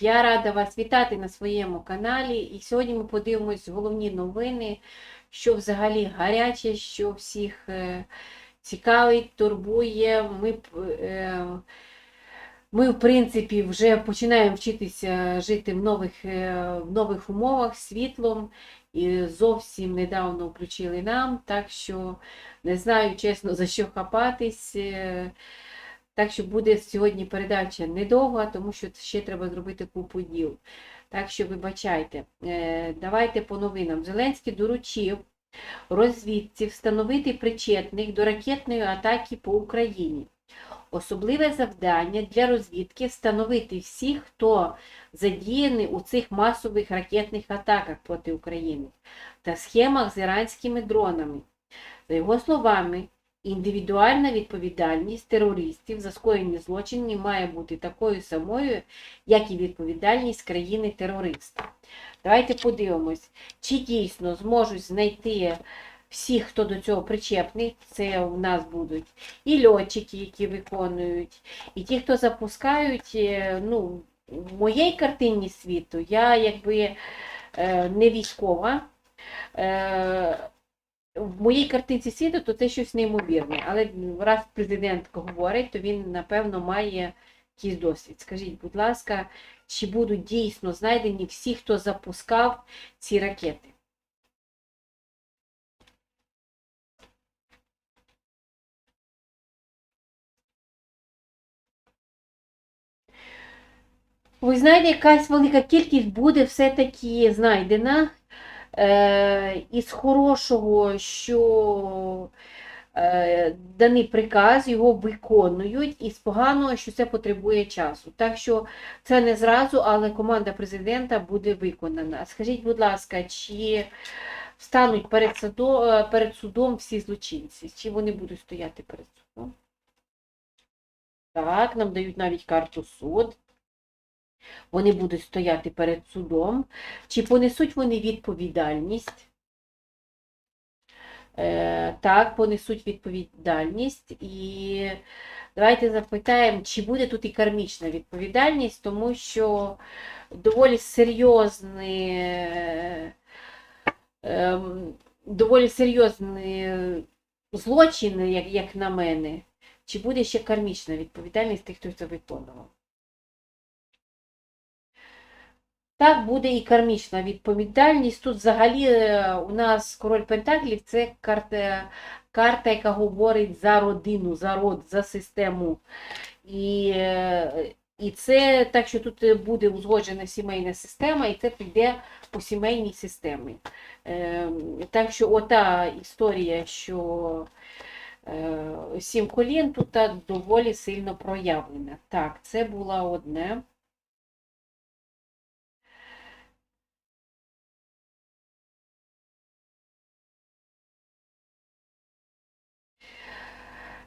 Я рада вас вітати на своєму каналі. І сьогодні ми подивимось головні новини, що взагалі гаряче, що всіх е, цікавить, турбує. Ми, е, ми, в принципі, вже починаємо вчитися жити в нових, е, в нових умовах світлом. І зовсім недавно включили нам, так що не знаю чесно за що хапатись. Так що буде сьогодні передача недовга, тому що ще треба зробити купу діл. Так що вибачайте. Е, Давайте по новинам. Зеленський доручив розвідці встановити причетних до ракетної атаки по Україні. Особливе завдання для розвідки встановити всіх, хто задіяний у цих масових ракетних атаках проти України та схемах з іранськими дронами. За його словами, індивідуальна відповідальність терористів за скоєні злочини має бути такою самою, як і відповідальність країни-терориста. Давайте подивимось, чи дійсно зможуть знайти всіх, хто до цього причепний, це у нас будуть і льотчики, які виконують, і ті, хто запускають, е, ну, в моїй картині світу, я якби е, не військова. В моїй картинці світу, то це щось неймовірне. Але раз президент говорить, то він, напевно, має якийсь досвід. Скажіть, будь ласка, чи будуть дійсно знайдені всі, хто запускав ці ракети? Ви знаєте, якась велика кількість буде все-таки знайдена. Е, із хорошого, що е, даний приказ його виконують, і з поганого, що це потребує часу. Так що це не зразу, але команда президента буде виконана. Скажіть, будь ласка, чи встануть перед, судом, перед судом всі злочинці? Чи вони будуть стояти перед судом? Так, нам дають навіть карту суд. Вони будуть стояти перед судом. Чи понесуть вони відповідальність? Е, так, понесуть відповідальність. І давайте запитаємо, чи буде тут і кармічна відповідальність, тому що доволі серйозні, ем, доволі серйозні злочини, як, як на мене. Чи буде ще кармічна відповідальність тих, хто це виконував? Так, буде і кармічна відповідальність. Тут взагалі е, у нас король Пентаклів це карта, карта, яка говорить за родину, за род, за систему. І, е, і це так, що тут буде узгоджена сімейна система, і це піде по сімейній системі. Е, Так що ота історія, що е, сім колін тут доволі сильно проявлена. Так, це була одне.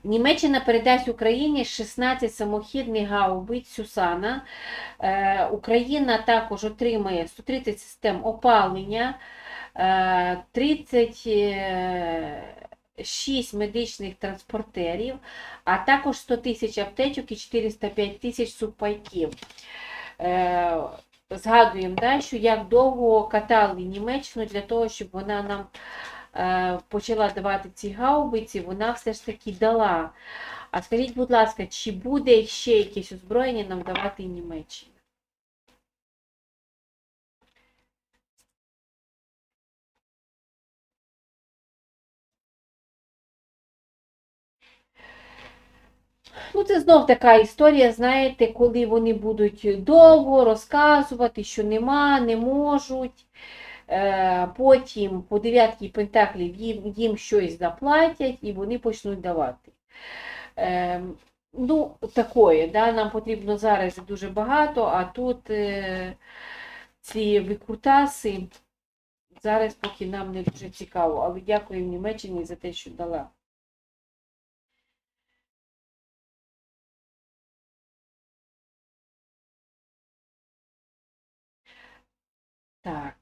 Німеччина передасть Україні 16 самохідних гаубиць Сюсана. Е, Україна також отримає 130 систем опалення, е, 36 медичних транспортерів, а також 100 тисяч аптечок і 405 тисяч супайків. Е, Згадуємо, да, що як довго катали Німеччину для того, щоб вона нам е, почала давати ці гаубиці, вона все ж таки дала. А скажіть, будь ласка, чи буде ще якесь озброєння нам давати Німеччина? Ну, це знов така історія, знаєте, коли вони будуть довго розказувати, що нема, не можуть. Е, Потім по дев'ятки пентаклів їм, їм щось заплатять і вони почнуть давати. Е, Ну, такое, да, нам потрібно зараз дуже багато, а тут е, ці викрутаси зараз поки нам не дуже цікаво, але дякую Німеччині за те, що дала. Так.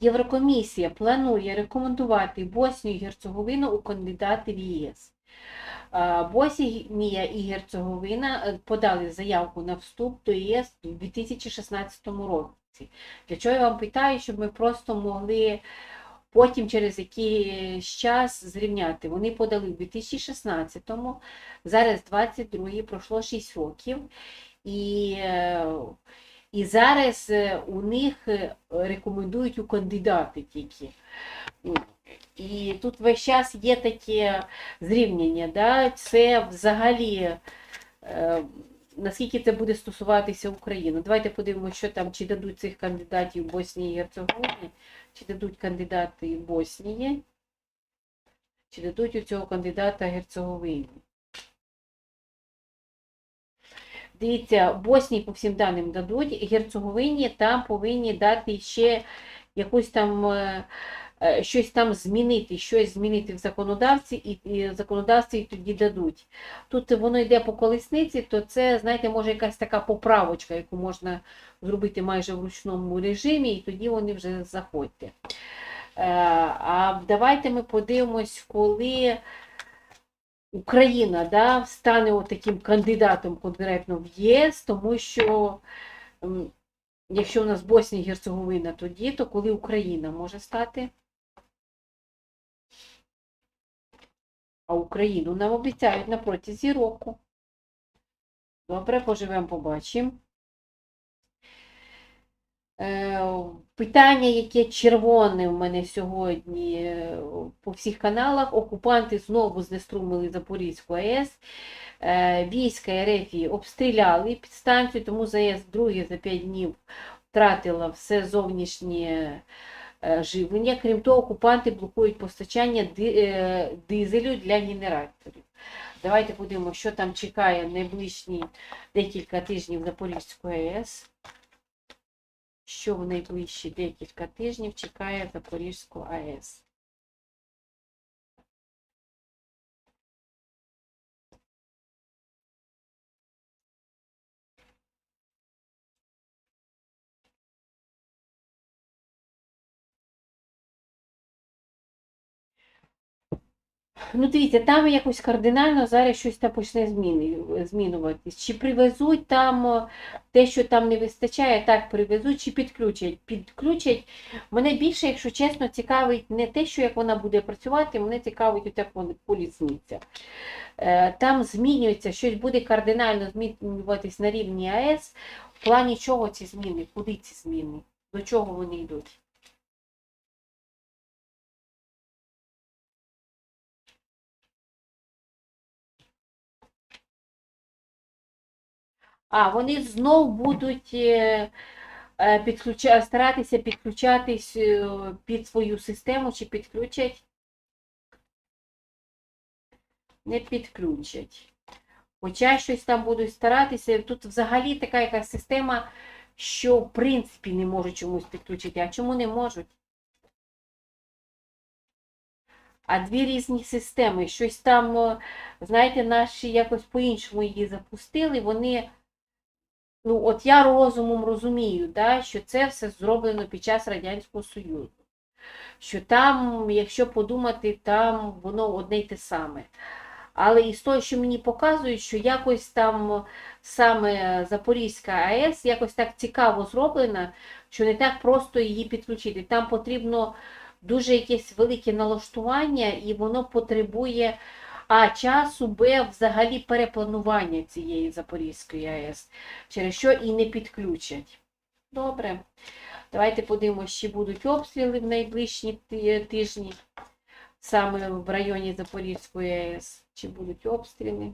Єврокомісія планує рекомендувати Боснію і Герцеговину у кандидати в ЄС. Боснія і Герцеговина е, подали заявку на вступ до ЄС у 2016 році. Для чого я вам питаю, щоб ми просто могли потім через якийсь час зрівняти. Вони подали в 2016-му, зараз 22-й, пройшло 6 років. І, е, і зараз е, у них е, рекомендують у кандидати тільки. І тут весь час є таке зрівняння. Да? Це взагалі, е, наскільки це буде стосуватися України. Давайте подивимося, що там, чи дадуть цих кандидатів Боснії і Герцеговині, чи дадуть кандидати Боснії, чи дадуть у цього кандидата Герцеговині. Дивіться, Боснії по всім даним дадуть, Герцеговині там повинні дати ще якусь там е, е, щось там змінити, щось змінити в законодавці, і, і законодавці тоді дадуть. Тут воно йде по колесниці, то це, знаєте, може якась така поправочка, яку можна зробити майже в ручному режимі, і тоді вони вже заходьте. Е, А давайте ми подивимось, коли Україна да, стане таким кандидатом конкретно в ЄС, тому що якщо у нас Боснія і Герцеговина тоді, то коли Україна може стати? А Україну нам обіцяють на протязі року. Добре, поживемо, побачимо. Е, Питання, яке червоне в мене сьогодні е, по всіх каналах. Окупанти знову знеструмили Запорізьку АЕС. Е, Війська РФ обстріляли підстанцію, тому ЗАЕС друге за 5 днів втратила все зовнішнє живлення. Крім того, окупанти блокують постачання дизелю для генераторів. Давайте подивимося, що там чекає найближчі декілька тижнів Запорізької АЕС що в найближчі декілька тижнів чекає Запорізьку АЕС. Ну, дивіться, там якось кардинально зараз щось там почне змінюватись. Чи привезуть там е, те, що там не вистачає, так привезуть, чи підключать. Підключать. Мене більше, якщо чесно, цікавить не те, що як вона буде працювати, мене цікавить як вона колісниця. Е, Там змінюється, щось буде кардинально змінюватись на рівні АЕС. В плані чого ці зміни, куди ці зміни, до чого вони йдуть. А, вони знов будуть е, е, підключа... старатися підключатись е, під свою систему чи підключать? Не підключать. Хоча щось там будуть старатися. Тут взагалі така якась система, що в принципі не можуть чомусь підключити. А чому не можуть? А дві різні системи. Щось там, знаєте, наші якось по-іншому її запустили. Вони ну, от я розумом розумію, да, що це все зроблено під час Радянського Союзу. Що там, якщо подумати, там воно одне й те саме. Але із того, що мені показують, що якось там саме Запорізька АЕС якось так цікаво зроблена, що не так просто її підключити. Там потрібно дуже якесь велике налаштування, і воно потребує а часу, Б взагалі перепланування цієї Запорізької АЕС, через що і не підключать. Добре. Давайте подивимося, чи будуть обстріли в найближчі тижні, саме в районі Запорізької АЕС. Чи будуть обстріли?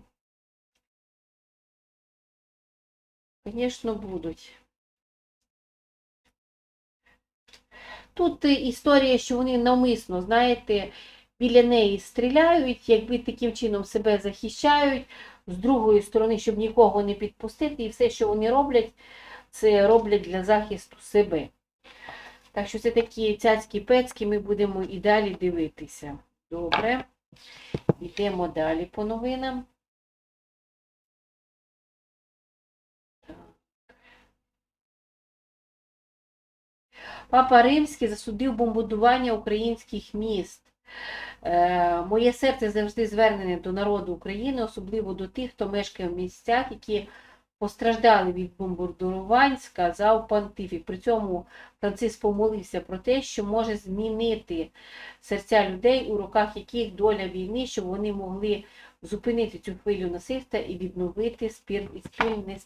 Звісно, будуть. Тут е, історія, що вони навмисно, знаєте, біля неї стріляють, якби таким чином себе захищають, з другої сторони, щоб нікого не підпустити, і все, що вони роблять, це роблять для захисту себе. Так що це такі цяцькі пецькі ми будемо і далі дивитися. Добре. Йдемо далі по новинам. Папа Римський засудив бомбардування українських міст. Е, Моє серце завжди звернене до народу України, особливо до тих, хто мешкає в місцях, які постраждали від бомбардувань, сказав понтифік. При цьому Франциск помолився про те, що може змінити серця людей, у руках яких доля війни, щоб вони могли зупинити цю хвилю насильства і відновити спільне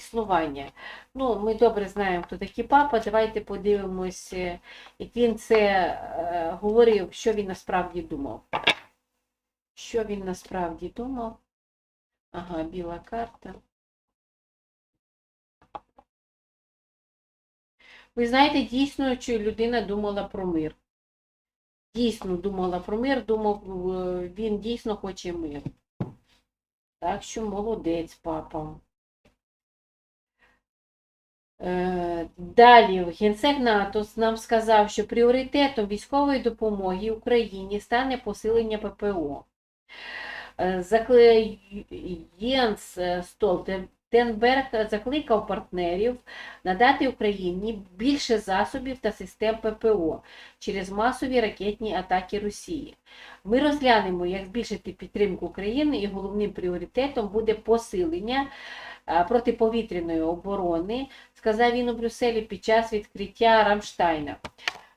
співіснування. Ну, ми добре знаємо, хто такий папа. Давайте подивимось, як він це е, говорив, що він насправді думав. Що він насправді думав? Ага, біла карта. Ви знаєте, дійсно, що людина думала про мир. Дійсно думала про мир, думав, е, він дійсно хоче мир. Так що молодець, папа. Е, Далі генсек НАТО нам сказав, що пріоритетом військової допомоги Україні стане посилення ППО. Е, Єнс Столтенберг закликав партнерів надати Україні більше засобів та систем ППО через масові ракетні атаки Росії. Ми розглянемо, як збільшити підтримку України, і головним пріоритетом буде посилення е, протиповітряної оборони, сказав він у Брюсселі під час відкриття Рамштайна.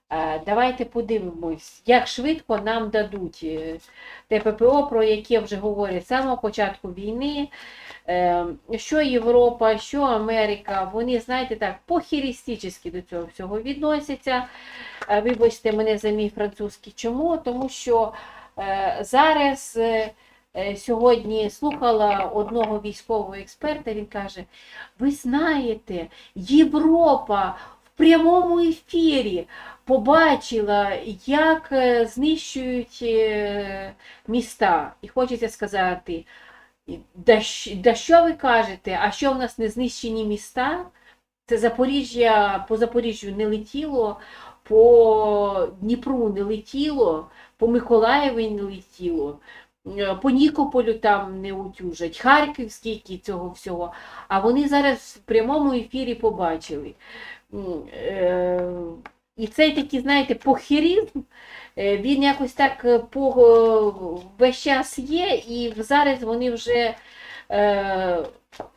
Е, Давайте подивимось, як швидко нам дадуть те ППО, про яке вже говорять з самого початку війни, Е, що Європа, що Америка, вони, знаєте, так, похерістично до цього всього відносяться. Е, Вибачте мене за мій французький. Чому? Тому що зараз сьогодні слухала одного військового експерта, він каже: ви знаєте, Європа в прямому ефірі побачила, як е, знищують е, міста. І хочеться сказати, Да, що ви кажете? А що в нас не знищені міста? Це Запоріжжя по Запоріжжю не летіло, по Дніпру не летіло, по Миколаєві не летіло, е, по Нікополю там не утюжать, Харків скільки цього всього. А вони зараз в прямому ефірі побачили. Е, І цей такий, знаєте, похерізм, е, він якось так е, по, е, весь час є, і зараз вони вже е,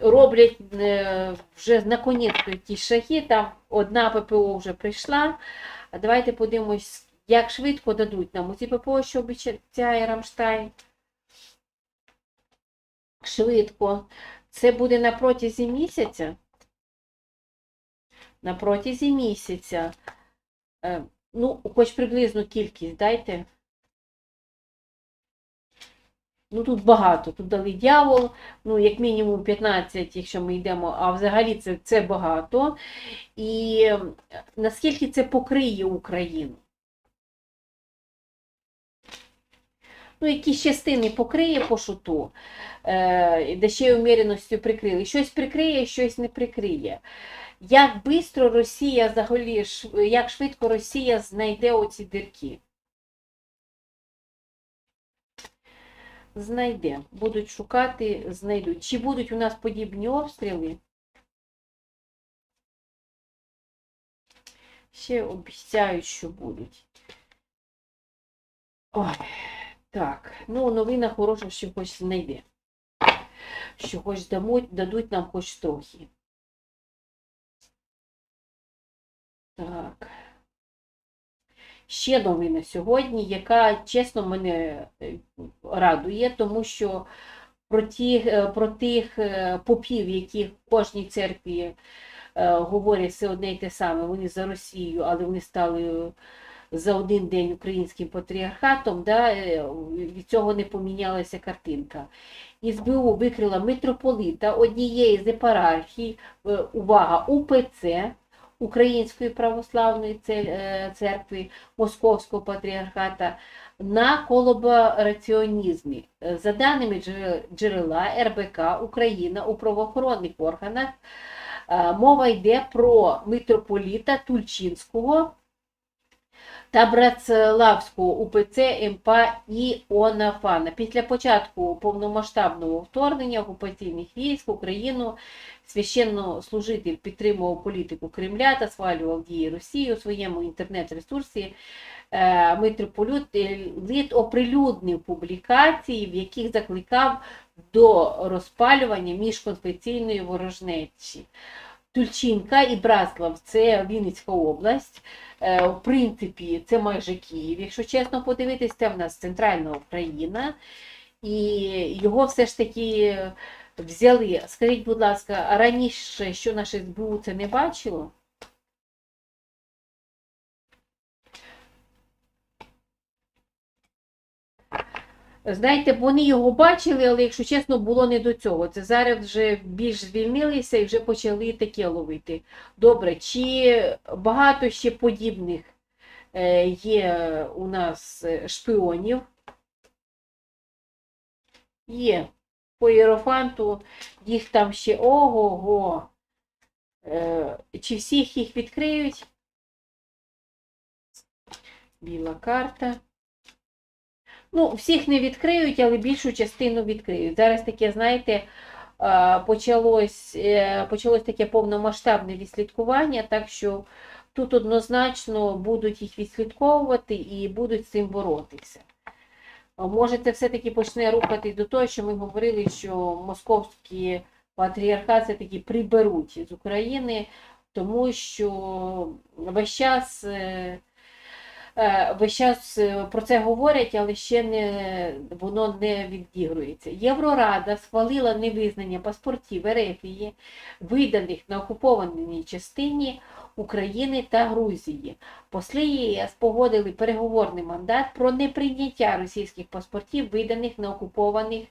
роблять е, вже наконець ті шаги, там одна ППО вже прийшла. Давайте подивимось, як швидко дадуть нам оці ППО, що обіцяє Рамштайн. Швидко. Це буде на протязі місяця. На протязі місяця. Е, Ну, хоч приблизну кількість дайте. Ну, тут багато. Тут дали дьявол, ну, як мінімум 15, якщо ми йдемо, а взагалі це, це багато. І е, наскільки це покриє Україну? Ну, якісь частини покриє по шуту, е, де ще й уміреністю прикрили. Щось прикриє, щось не прикриє. Як швидко Росія взагалі, як швидко Росія знайде оці дірки? Знайде. Будуть шукати, знайдуть. Чи будуть у нас подібні обстріли? Ще обіцяють, що будуть. Ой, так. Ну, новина хороша, що хоч знайде. Що хоч дамуть, дадуть нам хоч трохи. Так. Ще новина сьогодні, яка чесно мене е, радує, тому що про тих, е, про тих е, попів, які в кожній церкві говорять все одне й те саме, вони за Росію, але вони стали за один день українським патріархатом, да, е, від цього не помінялася картинка. СБУ викрила митрополита однієї з епархій, е, увага, УПЦ, Української православної е, церкви Московського патріархата на колабораціонізмі. За даними джерела РБК Україна у правоохоронних органах мова йде про митрополіта Тульчинського та Братславського УПЦ МП Іонафана. Після початку повномасштабного вторгнення окупаційних військ в Україну священнослужитель підтримував політику Кремля та схвалював дії Росії у своєму інтернет-ресурсі. Е, Митрополит Лит оприлюднив публікації, в яких закликав до розпалювання міжконфесійної ворожнечі. Тульчинка і Браслав це Вінницька область. Е, В принципі, це майже Київ. Якщо чесно подивитись, це в нас центральна Україна. І його все ж таки взяли. Скажіть, будь ласка, раніше, що наше СБУ це не бачило? Знаєте, вони його бачили, але, якщо чесно, було не до цього. Це зараз вже більш звільнилися і вже почали таке ловити. Добре, чи багато ще подібних е, є у нас е, шпіонів? Є. По Єрофанту їх там ще ого-го. Е, Чи всіх їх відкриють? Біла карта. Ну, всіх не відкриють, але більшу частину відкриють. Зараз таке, знаєте, почалось, е, почалось таке повномасштабне відслідкування, так що тут однозначно будуть їх відслідковувати і будуть з цим боротися. Може, це все-таки почне рухатись до того, що ми говорили, що московські патріархат все-таки приберуть з України, тому що весь час. Е, Весь час е, про це говорять, але ще не, воно не відігрується. Єврорада схвалила невизнання паспортів Ерефії, виданих на окупованій частині України та Грузії. Посли ЄС погодили переговорний мандат про неприйняття російських паспортів, виданих на окупованих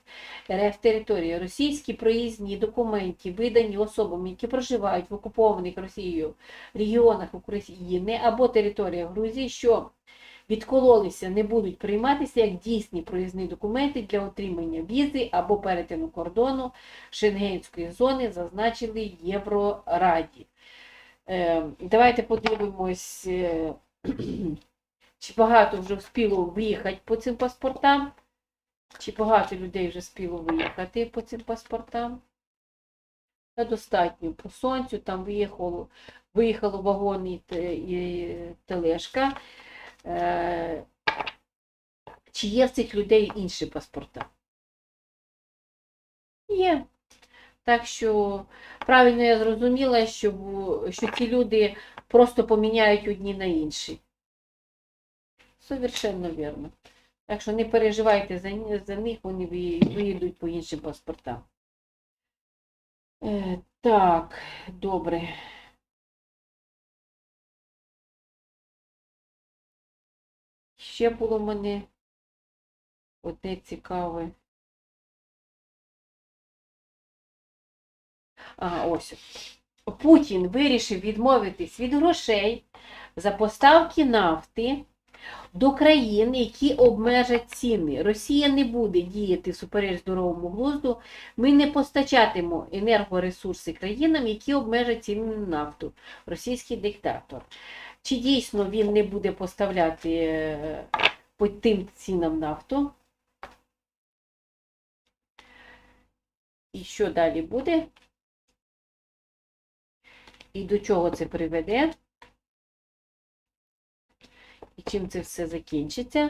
РФ території. Російські проїзні документи, видані особам, які проживають в окупованих Росією регіонах України або територіях Грузії, що відкололися, не будуть прийматися як дійсні проїзні документи для отримання візи або перетину кордону Шенгенської зони, зазначили Єврораді. Е, Давайте подивимось, е, чи багато вже вспіло виїхати по цим паспортам, чи багато людей вже спіло виїхати по цим паспортам. Та достатньо по сонцю, там виїхало, виїхало вагон і, і тележка. Е, Чи є в цих людей інші паспорта? Є. Так що правильно я зрозуміла, що, що ці люди просто поміняють одні на інші. Совершенно вірно. Так що не переживайте за, за них, вони виї- виїдуть по іншим паспортам. Е, так, добре. Ще було мене одне цікаве. А, ось. Путін вирішив відмовитись від грошей за поставки нафти до країн, які обмежать ціни. Росія не буде діяти всупереч здоровому глузду. Ми не постачатимо енергоресурси країнам, які обмежать ціни на нафту. Російський диктатор. Чи дійсно він не буде поставляти е, по тим цінам нафту? І що далі буде? І до чого це приведе? І чим це все закінчиться?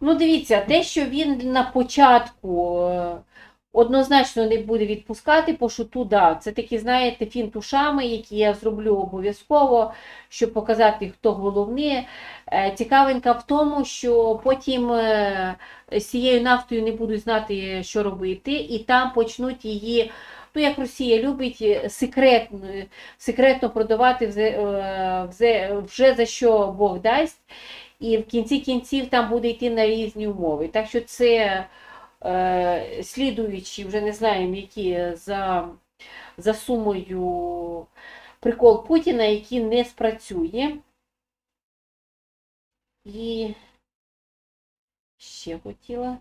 Ну, дивіться, те, що він на початку е, однозначно не буде відпускати по шуту, да, це такі, знаєте, фінт ушами, які я зроблю обов'язково, щоб показати, хто головний. Е, Цікавинка в тому, що потім е, з цією нафтою не будуть знати, що робити, і там почнуть її. Ну, як Росія любить е, секретно, секретно продавати вже, е, вже, за що Бог дасть, і в кінці кінців там буде йти на різні умови. Так що це е, слідуючі, вже не знаємо, які за, за сумою прикол Путіна, який не спрацює. І ще хотіла.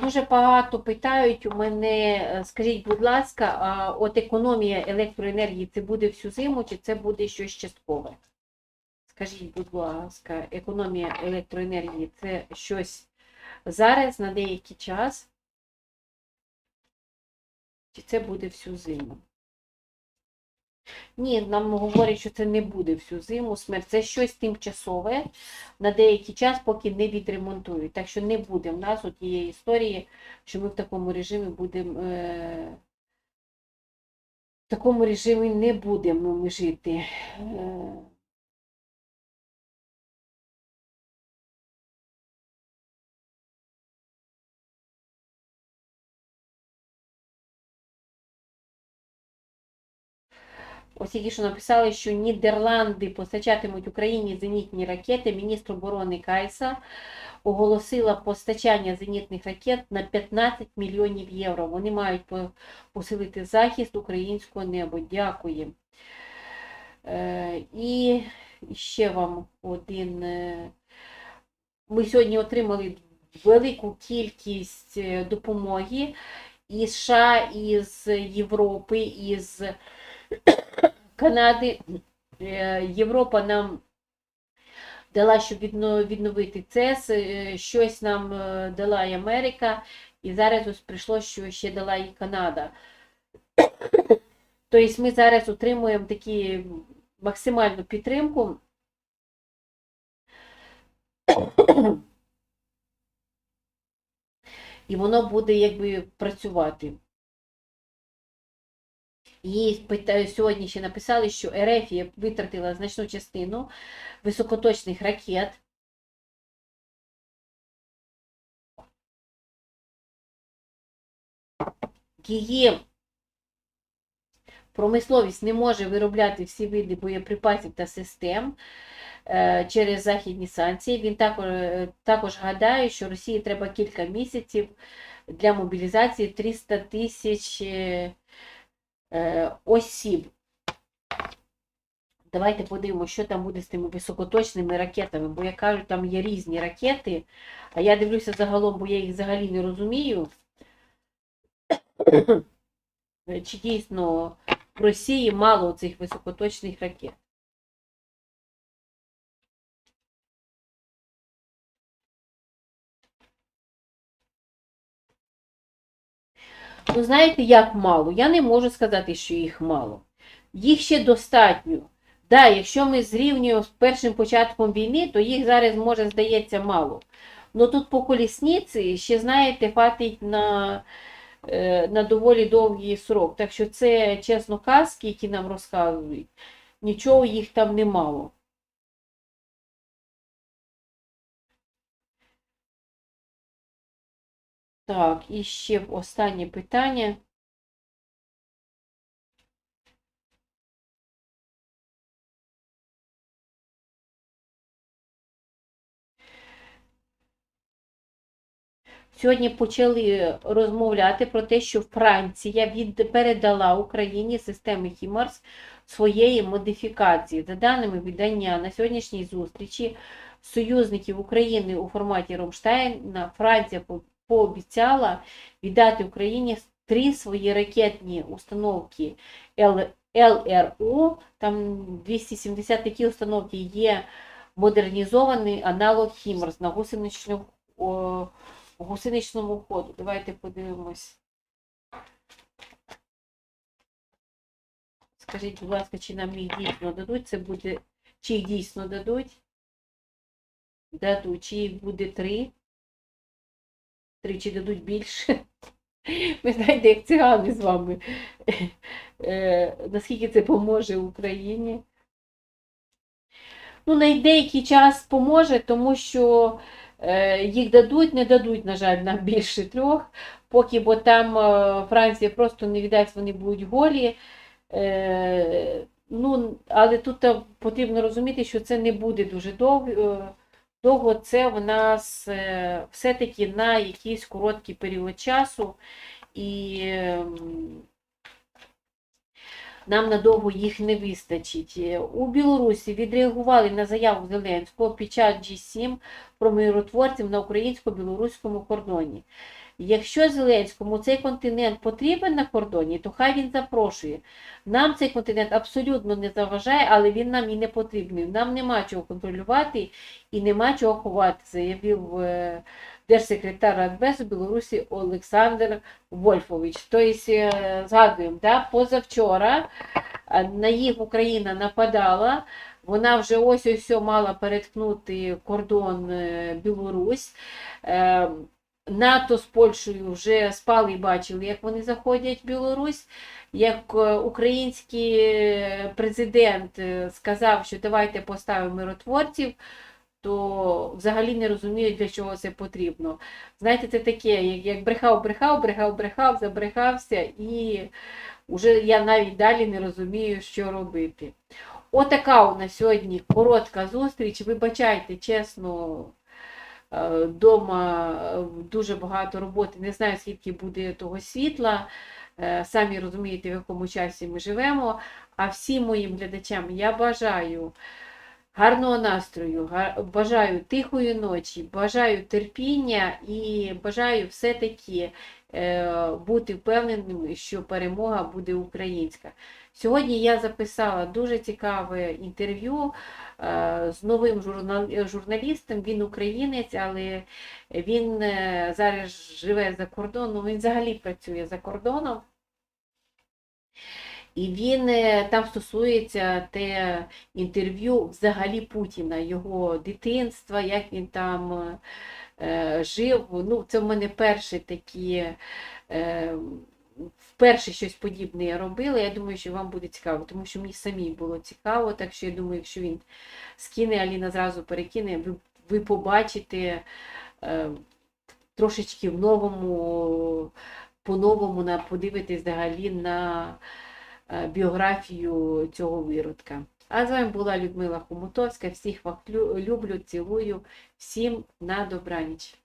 Дуже багато питають у мене, е, скажіть, будь ласка, а от економія електроенергії це буде всю зиму чи це буде щось часткове? Скажіть, будь ласка, економія електроенергії це щось зараз на деякий час? Чи це буде всю зиму? Ні, нам говорять, що це не буде всю зиму смерть. Це щось тимчасове на деякий час, поки не відремонтують. Так що не буде в нас от тієї історії, що ми в такому режимі будемо. Е... В такому режимі не будемо ми жити. Е... Ось тільки що написали, що Нідерланди постачатимуть Україні зенітні ракети. Міністр оборони Кайса оголосила постачання зенітних ракет на 15 мільйонів євро. Вони мають посилити захист українського неба. Дякую. Е, І ще вам один. е, Ми сьогодні отримали велику кількість е, допомоги із США, із Європи, із Канади. Е, Європа нам дала, щоб відно- відновити ЦЕС, е, щось нам е, дала і Америка, і зараз ось прийшло, що ще дала і Канада. Тобто ми зараз отримуємо такі максимальну підтримку. І воно буде якби працювати. І сьогодні ще написали, що Ерефія витратила значну частину високоточних ракет. Її промисловість не може виробляти всі види боєприпасів та систем е, через західні санкції. Він також, е, також гадає, що Росії треба кілька місяців для мобілізації 300 тисяч е, е, осіб. Давайте подивимося, що там буде з тими високоточними ракетами, бо я кажу, там є різні ракети, а я дивлюся загалом, бо я їх взагалі не розумію. Чи дійсно в Росії мало цих високоточних ракет? Ну, знаєте, як мало? Я не можу сказати, що їх мало. Їх ще достатньо. Да, якщо ми зрівнюємо з першим початком війни, то їх зараз може здається мало. Ну тут по колісниці ще, знаєте, хватить на, е, на доволі довгий срок. Так що це, чесно, казки, які нам розказують, нічого їх там немало. Так, і ще останнє питання. Сьогодні почали розмовляти про те, що Франція від, передала Україні системи HIMARS своєї модифікації. За даними видання на сьогоднішній зустрічі союзників України у форматі Ромштайна, Франція пообіцяла віддати Україні три свої ракетні установки Л- ЛРУ. Там 270 такі установки є модернізований аналог HIMARS на гусеничну о, гусеничному ходу. Давайте подивимось. Скажіть, будь ласка, чи нам їх дійсно дадуть? Це буде, чи їх дійсно дадуть? Дадуть, чи їх буде три? Три, чи дадуть більше? Ви знаєте, як цигани з вами. Е, Наскільки це поможе Україні? Ну, на деякий час поможе, тому що е, їх дадуть, не дадуть, на жаль, нам більше трьох, поки, бо там е, Франція просто не віддасть, вони будуть голі. Ну, але тут потрібно розуміти, що це не буде дуже довго. Довго це в нас е, все-таки на якийсь короткий період часу. І ем, нам надовго їх не вистачить. Е, У Білорусі відреагували на заяву Зеленського під час G7 про миротворців на українсько-білоруському кордоні. Якщо Зеленському цей континент потрібен на кордоні, то хай він запрошує. Нам цей континент абсолютно не заважає, але він нам і не потрібний. Нам нема чого контролювати і нема чого ховати, заявив е, держсекретар Радбезу Білорусі Олександр Вольфович. Тобто, е, згадуємо, да, позавчора е, на їх Україна нападала. Вона вже ось ось мала переткнути кордон Білорусь. НАТО з Польщею вже спали і бачили, як вони заходять в Білорусь. Як е, український е, президент е, сказав, що давайте поставимо миротворців, то взагалі не розуміють, для чого це потрібно. Знаєте, це таке, як брехав, брехав, брехав, брехав, забрехався, і вже я навіть далі не розумію, що робити. Отака у нас сьогодні коротка зустріч. Вибачайте, чесно, вдома дуже багато роботи. Не знаю, скільки буде того світла. Е, Самі розумієте, в якому часі ми живемо. А всім моїм глядачам я бажаю гарного настрою, бажаю тихої ночі, бажаю терпіння і бажаю все-таки е, бути впевненими, що перемога буде українська. Сьогодні я записала дуже цікаве інтерв'ю е, з новим журналістом. Він українець, але він е, зараз живе за кордоном, він взагалі працює за кордоном. І він е, там стосується те інтерв'ю взагалі Путіна, його дитинства, як він там е, жив. Ну, це в мене перші такі. Е, Вперше щось подібне я робила. Я думаю, що вам буде цікаво, тому що мені самій було цікаво. Так що я думаю, якщо він скине, Аліна зразу перекине, ви, ви побачите е, трошечки в новому, по-новому на, подивитесь взагалі на е, біографію цього виродка. А з вами була Людмила Хомутовська. Всіх вас люблю, цілую, всім на добраніч.